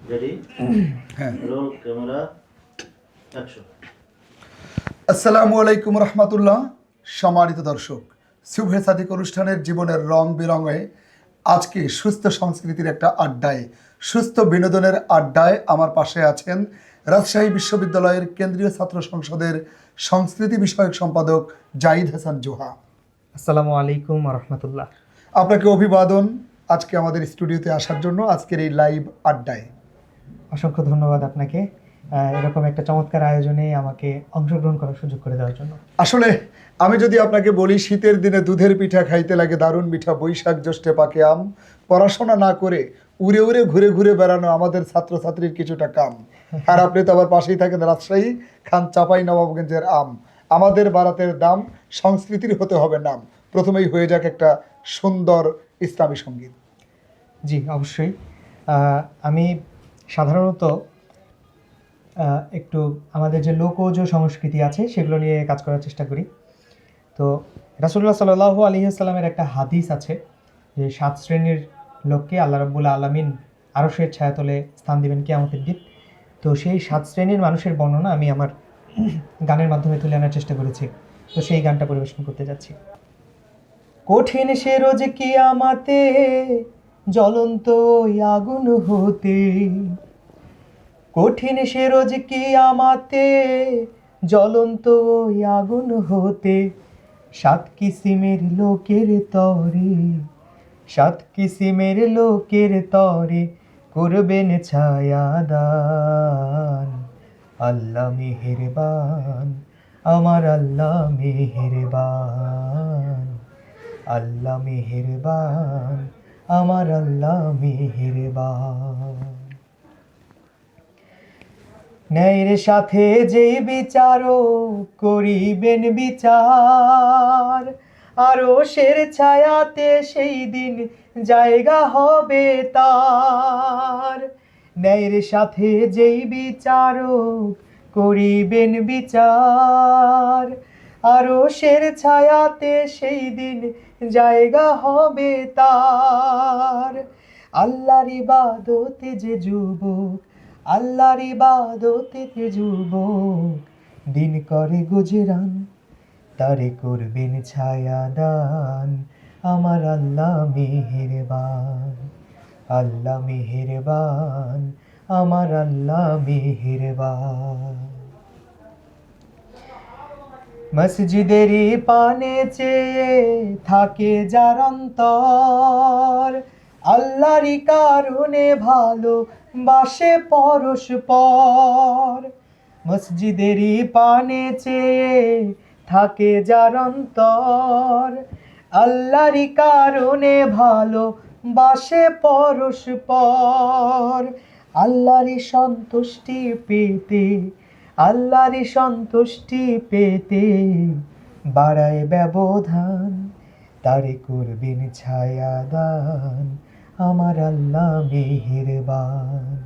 Ready হ্যাঁ। Roll camera action আসসালামু আলাইকুম রহমতুল্লাহ সম্মানিত দর্শক শুভ সাদিক অনুষ্ঠানের জীবনের রং বেরঙে আজকে সুস্থ সংস্কৃতির একটা আড্ডায় সুস্থ বিনোদনের আড্ডায় আমার পাশে আছেন রাজশাহী বিশ্ববিদ্যালয়ের কেন্দ্রীয় ছাত্র সংসদের সংস্কৃতি বিষয়ক সম্পাদক জাহিদ হাসান জোহা। আসসালামু আলাইকুম রহমতুল্লাহ। আপনাকে অভিবাদন আজকে আমাদের স্টুডিওতে আসার জন্য আজকের এই লাইভ আড্ডায়। অসংখ্য ধন্যবাদ আপনাকে। এরকম একটা চমৎকার আয়োজনে আমাকে অংশগ্রহণ করার সুযোগ করে দেওয়ার জন্য। আসলে আমি যদি আপনাকে বলি শীতের দিনে দুধের পিঠা খাইতে লাগে দারুণ পিঠা বৈশাখ জ্যৈষ্ঠে পাকে আম। পড়াশোনা না করে উড়ে উড়ে ঘুরে ঘুরে বেড়ানো আমাদের ছাত্রছাত্রীর কিছুটা কাম। আর আপনি তো আবার পাশেই থাকেন রাজশাহী খান চাপাই নবাবগঞ্জের আম। আমাদের বারাতের দাম সংস্কৃতির হতে হবে নাম। প্রথমেই হয়ে যাক একটা সুন্দর ইসলামী সংগীত। জি অবশ্যই। আমি সাধারণত একটু আমাদের যে লোকজ সংস্কৃতি আছে, সেগুলো নিয়ে কাজ করার চেষ্টা করি। তো রাসুল্লাহ সাল্লাহ আলহিহাস্লামের একটা হাদিস আছে যে, সাত শ্রেণির লোককে আল্লাহ রব্বুল আলমিন আরশের ছায়াতলে স্থান দিবেন কি আমাদের দিন। তো সেই সাত শ্রেণির মানুষের বর্ণনা আমি আমার গানের মাধ্যমে তুলে আনার চেষ্টা করেছি। তো সেই গানটা পরিবেশন করতে যাচ্ছি। কঠিন সে রোজ কিয়ামাতে জ্বলন্ত আগুন হতে কঠিন সে রোজ আমাতে? জ্বলন্ত আগুন হতে। সাত কিসিমের লোকের তরে, সাত কিসিমের লোকের তরে করবেন ছায়াদান আল্লাহ মেহেরবান, আমার আল্লাহ মেহেরবান। আল্লাহ মেহেরবান, আমার আল্লাহ মেহেরবান। ন্যায়ের সাথে যেই বিচারও করিবেন বিচার। আরও সের ছায়াতে সেই দিন জায়গা হবে তার। ন্যায়ের সাথে যেই বিচারক করিবেন বিচার। আরও সের ছায়াতে সেই দিন জায়গা হবে তার। আল্লাহর ইবাদতে যে যুবক আল্লাহর ইবাদতে যে যুবক, দিন করে গুজরান, তারে করবেন ছায়া দান, আমার আল্লাহ মেহেরবান আল্লাহ মেহেরবান, আমার আল্লাহ মেহেরবান। মসজিদেরই পানে চেয়ে থাকে যার অন্তর আল্লাহরই কারণে ভালো, বাসে পরস্পর। মসজিদেরই পানে চেয়ে থাকে যার অন্তর। আল্লাহরই কারণে ভালো, বাসে পরস্পর। আল্লাহরই সন্তুষ্টি পেতে, আল্লাহরই সন্তুষ্টি পেতে বাড়ায় ব্যবধান, তারে করবেন ছায়াদান আমার আল্লাহ মেহেরবান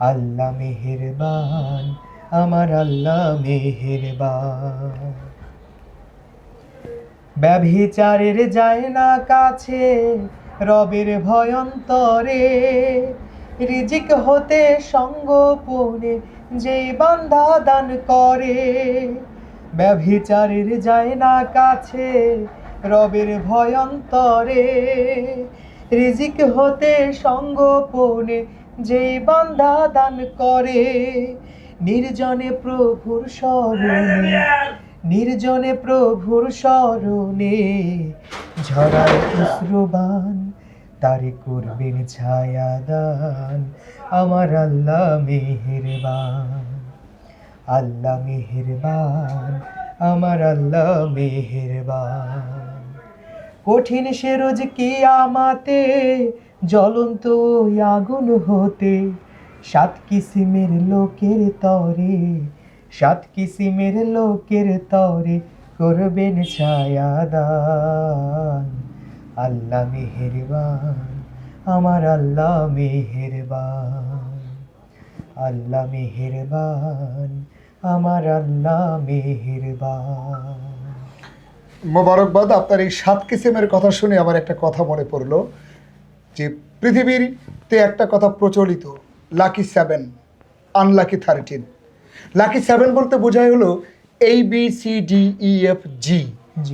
আল্লাহ মেহেরবান, আমার আল্লাহ মেহেরবান। ব্যভিচারের যায় না কাছে, রবের ভয়ন্তরে, রিজিক হতে সঙ্গোপনে যেই বান্ধা দান করে। ব্যভিচারের যায় না কাছে, রবের ভয়ন্তরে রিজিক হতে সঙ্গোপনে যেই বান্ধা দান করে, নির্জনে প্রভুর স্মরণে নির্জনে প্রভুর স্মরণে ঝরার অশ্রুবান তারে করবেন ছায়া দান, আমার আল্লাহ মেহেরবান আল্লাহ মেহেরবান, আমার আল্লাহ মেহেরবান। কঠিন সে রোজ কি আমাতে? জ্বলন্ত আগুন হতে। সাত কিসিমের লোকের তরে, সাত কিসিমের লোকের তরে করবেন ছায়াদান। আল্লাহ মেহেরবান, আমার আল্লাহ মেহেরবান। আল্লাহ মেহেরবান, আমার আল্লাহ মেহেরবান। মোবারকবাদ আপনার এই সাত কিসিমের কথা শুনে আমার একটা কথা মনে পড়ল যে পৃথিবীরতে একটা কথা প্রচলিত lucky seven unlucky thirteen. Lucky seven বলতে বোঝায় হলো এই B C D E F G.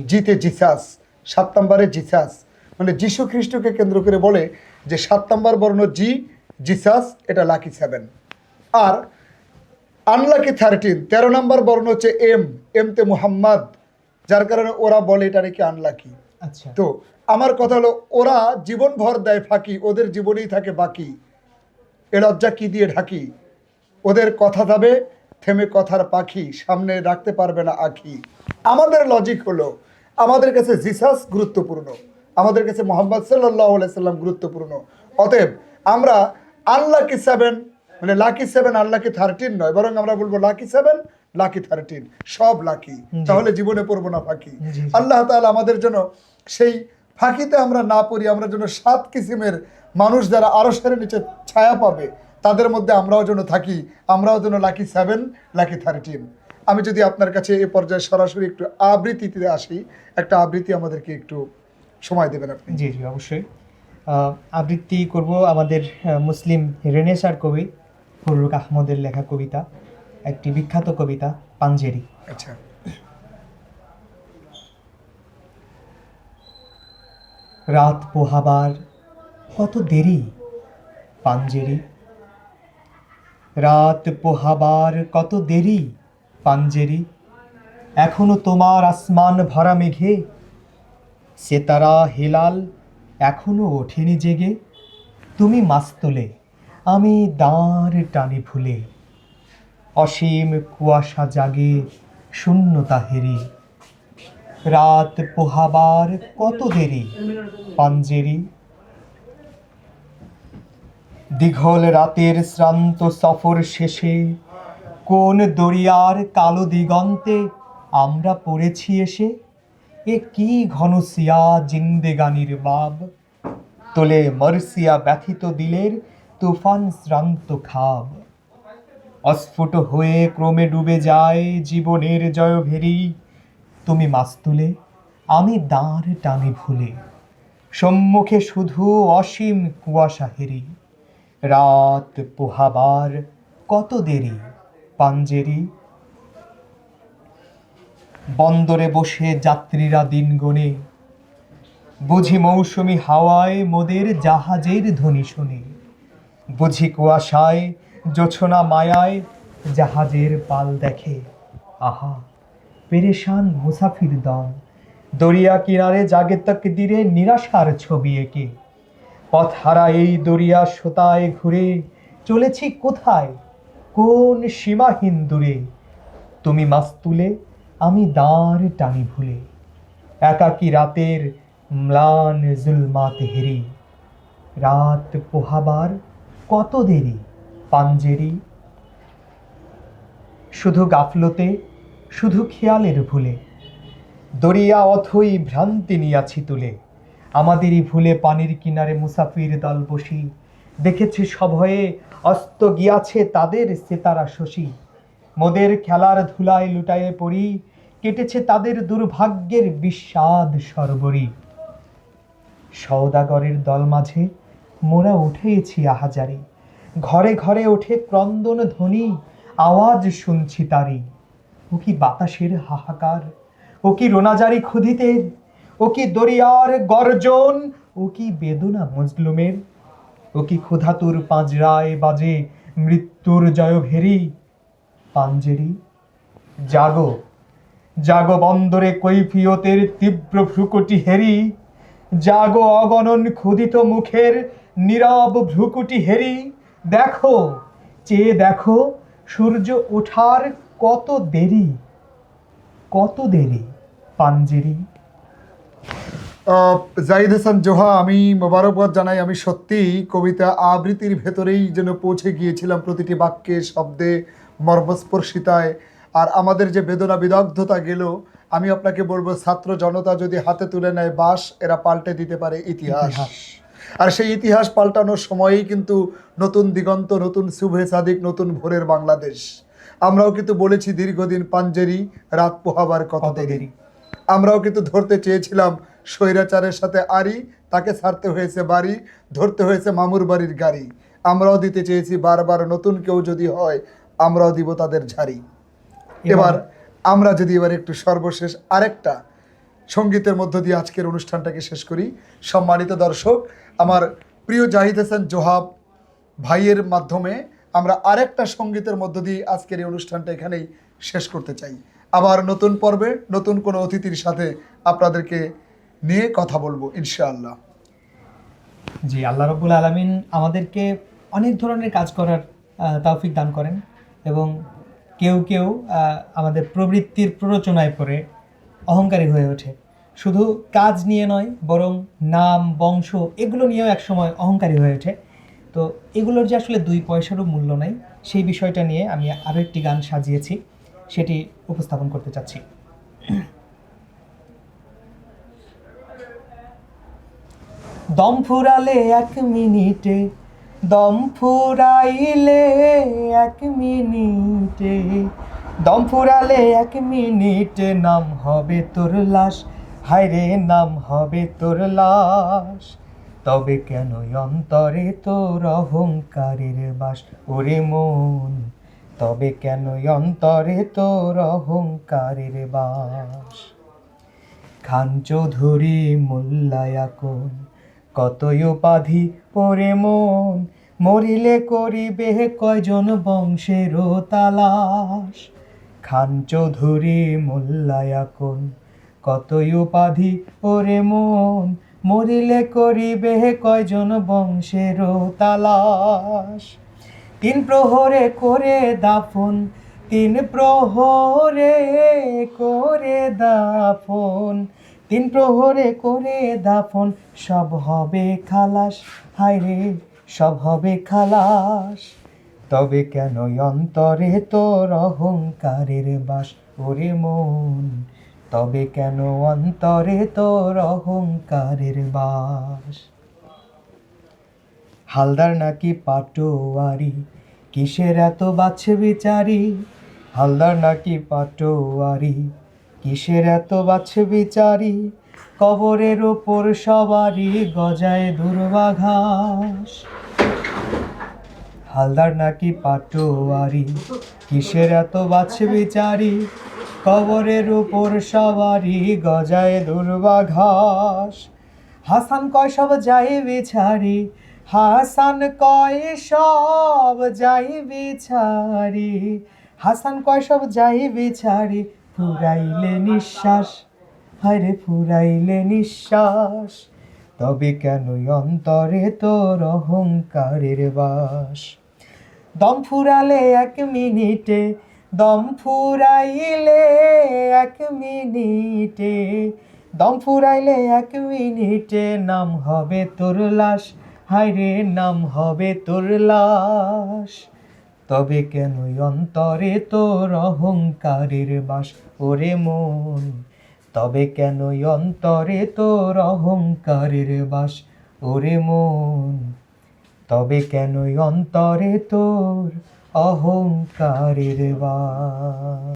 জিতে জিসাস সাত নম্বরে জিসাস। মানে যিশু খ্রিস্টকে কেন্দ্র করে বলে যে সাত নম্বর বর্ণ জি জিসাস এটা লাকি সেভেন। আর আনলাকি থার্টিন তেরো নম্বর বর্ণ হচ্ছে এম এমতে মুহাম্মদ যার কারণে ওরা বলে এটা নাকি আনলাকি আচ্ছা। তো আমার কথা হলো ওরা জীবন ভর দেয় ফাঁকি ওদের জীবনেই থাকে বাকি। এ লজ্জা কি দিয়ে ঢাকি? ওদের কথা যাবে থেমে কথার পাখি সামনে রাখতে পারবে না আখি। আমাদের লজিক হলো আমাদের কাছে জিসাস গুরুত্বপূর্ণ। আমাদের কাছে মোহাম্মদ সাল্লাহ সাল্লাম গুরুত্বপূর্ণ। অতএব আমরা আনলাকি সেভেন মানে লাকি সেভেন আনলাকি থার্টিন নয় বরং আমরা বলব লাকি সেভেন লাকি থার্টিন সব লাকি তাহলে জীবনে পড়ব না ফাঁকি। আল্লাহ তাআলা আমাদের জন্য সেই ফাঁকিতে আমরা না পড়ি আমরা যেন সাত কিসিমের মানুষ যারা আরসের নিচে ছায়া পাবে তাদের মধ্যে আমরাও যেন থাকি আমরাও যেন লাকি সেভেন লাকি থার্টিন আমি যদি আপনার কাছে এ পর্যায়ে সরাসরি একটু আবৃত্তিতে আসি একটা আবৃত্তি আমাদেরকে একটু সময় দেবেন আপনি। জি জি অবশ্যই। আহ, আবৃত্তি করব আমাদের মুসলিম রেনেসার কবি ফরুক আহমদের লেখা কবিতা। একটি বিখ্যাত কবিতা পাঞ্জেরি। আচ্ছা। রাত পোহাবার কত দেরি পাঞ্জেরি? রাত পোহাবার কত দেরি পাঞ্জেরি? এখনও তোমার আসমান ভরা মেঘে সেতারা হেলাল এখনও ওঠেনি জেগে। তুমি মাস্তলে আমি দাঁড় টানি ভুলে অসীম কুয়াশা জাগে, শূন্যতা হেরি। রাত পোহাবার কত দেরি, পাঞ্জেরি? দীঘল রাতের শ্রান্ত সফর শেষে, কোন দরিয়ার কালো দিগন্তে আমরা পড়েছি এসে? এ কি ঘনসিয়া জিন্দেগানির বাব? তোলে মরসিয়া ব্যথিত দিলের তুফান শ্রান্ত খাব। অস্ফুট হয়ে ক্রমে ডুবে যায় জীবনের জয়ভেরি। তুমি মাছ মাস্তুলে আমি দাঁড় টানি ভুলে। সম্মুখে শুধু অসীম কুয়াশা হেরি। রাত পোহাবার কত দেরি, পাঞ্জেরি? বন্দরে বসে যাত্রীরা দিন গনে। বুঝি মৌসুমি হাওয়ায় মোদের জাহাজের ধ্বনি শুনে। বুঝি কুয়াশায় জোছনা মায়ায় জাহাজের পাল দেখে। আহা, পেরেশান মুসাফির দল। দরিয়া কিনারে জাগে তক দিরে নিরাশার ছবি এঁকে। পথ হারা এই দরিয়া সোতায় ঘুরে চলেছি কোথায়? কোন সীমাহীন দূরে? তুমি মাস্তুলে, আমি দাঁড় টানি ভুলে। একাকী রাতের ম্লান জুলমাত হেরি। রাত পোহাবার কত দেরি? পাঞ্জেরি। শুধু গাফলতে, শুধু খেয়ালের ভুলে। দরিয়া অথই ভ্রান্তি নিয়াছি তুলে। আমাদেরই ভুলে পানির কিনারে মুসাফির দল বসি দেখেছি সভয়ে অস্ত গিয়াছে তাদের সেতারা শশী। মোদের খেলার ধুলায় লুটায়ে পড়ি, কেটেছে তাদের দুর্ভাগ্যের বিষাদ সরবরি। সওদাগরের দল মাঝে মোরা উঠেছি আহাজারি। ঘরে ঘরে ওঠে ক্রন্দন ধ্বনি, আওয়াজ শুনছি তারি ও কি বাতাসের হাহাকার? ও কি রোনাজারি ক্ষুধিতের? ও কি দরিয়ার গর্জন? ও কি বেদনা মজলুমের? ও কি ক্ষুধাতুর পাঁজরায় বাজে মৃত্যুর জয় ভেরি পাঞ্জেরি? জাগো জাগো বন্দরে কৈফিয়তের তীব্র ভ্রুকুটি হেরি। জাগো অগণন ক্ষুধিত মুখের নীরব ভ্রুকুটি হেরি। দেখো চেয়ে দেখো সূর্য ওঠার কত দেরি? কত দেরি পাঞ্জেরি? জাহিদ হাসান জোহা আমি মোবারকবাদ জানাই আমি সত্যিই কবিতা আবৃত্তির ভেতরেই যেন পৌঁছে গিয়েছিলাম প্রতিটি বাক্যে শব্দে মর্মস্পর্শিতায়। আর আমাদের যে বেদনা বিদগ্ধতা গেল আমি আপনাকে বলব ছাত্র জনতা যদি হাতে তুলে নেয় বাস এরা পাল্টে দিতে পারে ইতিহাস। আর সেই ইতিহাস পাল্টানোর সময়েই কিন্তু নতুন দিগন্ত নতুন শুভে সাদিক নতুন ভোরের বাংলাদেশ। আমরাও কিন্তু বলেছি দীর্ঘদিন পাঞ্জেরি রাত পোহাবার কথা দেরি। আমরাও কিন্তু ধরতে চেয়েছিলাম স্বৈরাচারের সাথে আরি তাকে ছাড়তে হয়েছে বাড়ি ধরতে হয়েছে মামুর বাড়ির গাড়ি। আমরাও দিতে চেয়েছি বারবার নতুন কেউ যদি হয় আমরাও দিব তাদের ঝাড়ি। এবার আমরা যদি এবার একটু সর্বশেষ আরেকটা সঙ্গীতের মধ্য দিয়ে আজকের অনুষ্ঠানটাকে শেষ করি। সম্মানিত দর্শক আমার প্রিয় জাহিদ হাসান জোহাব ভাইয়ের মাধ্যমে আমরা আরেকটা সঙ্গীতের মধ্য দিয়ে আজকের এই অনুষ্ঠানটা এখানেই শেষ করতে চাই। আবার নতুন পর্বে নতুন কোনো অতিথির সাথে আপনাদেরকে নিয়ে কথা বলব, ইনশাআল্লাহ। জি, আল্লাহ রবুল আলমিন আমাদেরকে অনেক ধরনের কাজ করার তৌফিক দান করেন এবং কেউ কেউ আমাদের প্রবৃত্তির প্ররোচনায় পড়ে অহংকারী হয়ে ওঠে। শুধু কাজ নিয়ে নয়, বরং নাম, বংশ এগুলো নিয়েও একসময় অহংকারী হয়ে ওঠে। তো এগুলোর যে আসলে দুই পয়সারও মূল্য নাই, সেই বিষয়টা নিয়ে আমি আরও একটি গান সাজিয়েছি, সেটি উপস্থাপন করতে চাচ্ছি। দম ফুরালে এক মিনিটে, দম ফুরাইলে এক মিনিটে, দম ফুরালে এক মিনিটে, নাম হবে তোর লাশ। হায়রে, নাম হবে তোর লাশ। তবে কেন অন্তরে তোর অহংকারের বাস? ওরে মন, তবে কেন অন্তরে তোর অহংকারের বাস? খান চৌধুরী মোল্লায়াকুন কতই উপাধি? পরে মন, মরিলে করিবে কয়জন বংশের তালাশ? খান চৌধুরী মোল্লায়াকুন কতই উপাধি ওরে মন, মরিলে করিবে কয়জন বংশের তালাশ? তিন প্রহরে করে দাফন, তিন প্রহরে করে দাফন, তিন প্রহরে করে দাফন, সব হবে খালাস। হায় রে, সব হবে খালাস। তবে কেন অন্তরে তোর অহংকারের বাস ওরে মন? তবে কেন অন্তরে তোর অহংকারের বাস? হালদার নাকি পাটোয়ারি, কিসের এত বাছে বিচারি? হালদার নাকি পাটোয়ারি, কিসের এত বাছে বিচারি? কবরের ওপর সবারই গজায় দুর্বাঘাস। হালদার নাকি পাটোয়ারি, কিসের এত বাছে বিচারি? কবরের উপর সবারই গজায় দুর্বাঘাস। হাসান কয়, সব যাই বিছারি হাসান কয়, সব যাই বিছারি হাসান কয়, সব যাই বিছারি ফুরাইলে নিঃশ্বাস, হায়রে ফুরাইলে নিঃশ্বাস। তবে কেন অন্তরে তোর অহংকারের বাস? দম ফুরালে এক মিনিটে দম ফুরাইলে এক মিনিটে, দম ফুরাইলে এক মিনিটে নাম হবে তোর লাশ। হায়রে নাম হবে তোর লাশ। তবে কেন অন্তরে তোর অহংকারের বাস? ওরে মন, তবে কেন অন্তরে তোর অহংকারের বাস? ওরে মন, তবে কেন অন্তরে তোর অহংকারের বাস।